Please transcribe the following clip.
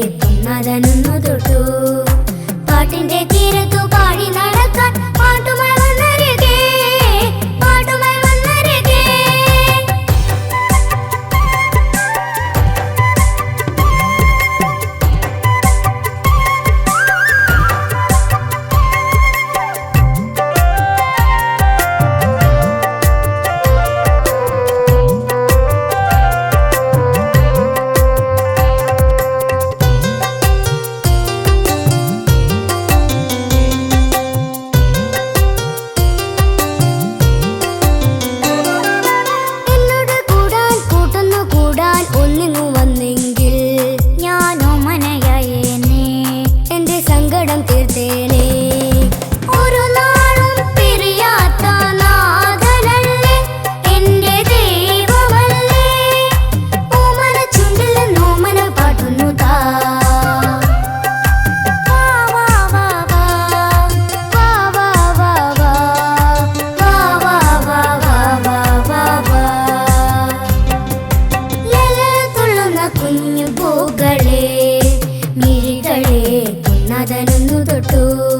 പൊന്നാതനൊന്നു തൊട്ടു. പാട്ടിന്റെ തീരത്തു പാടി നടക്കാൻ Ku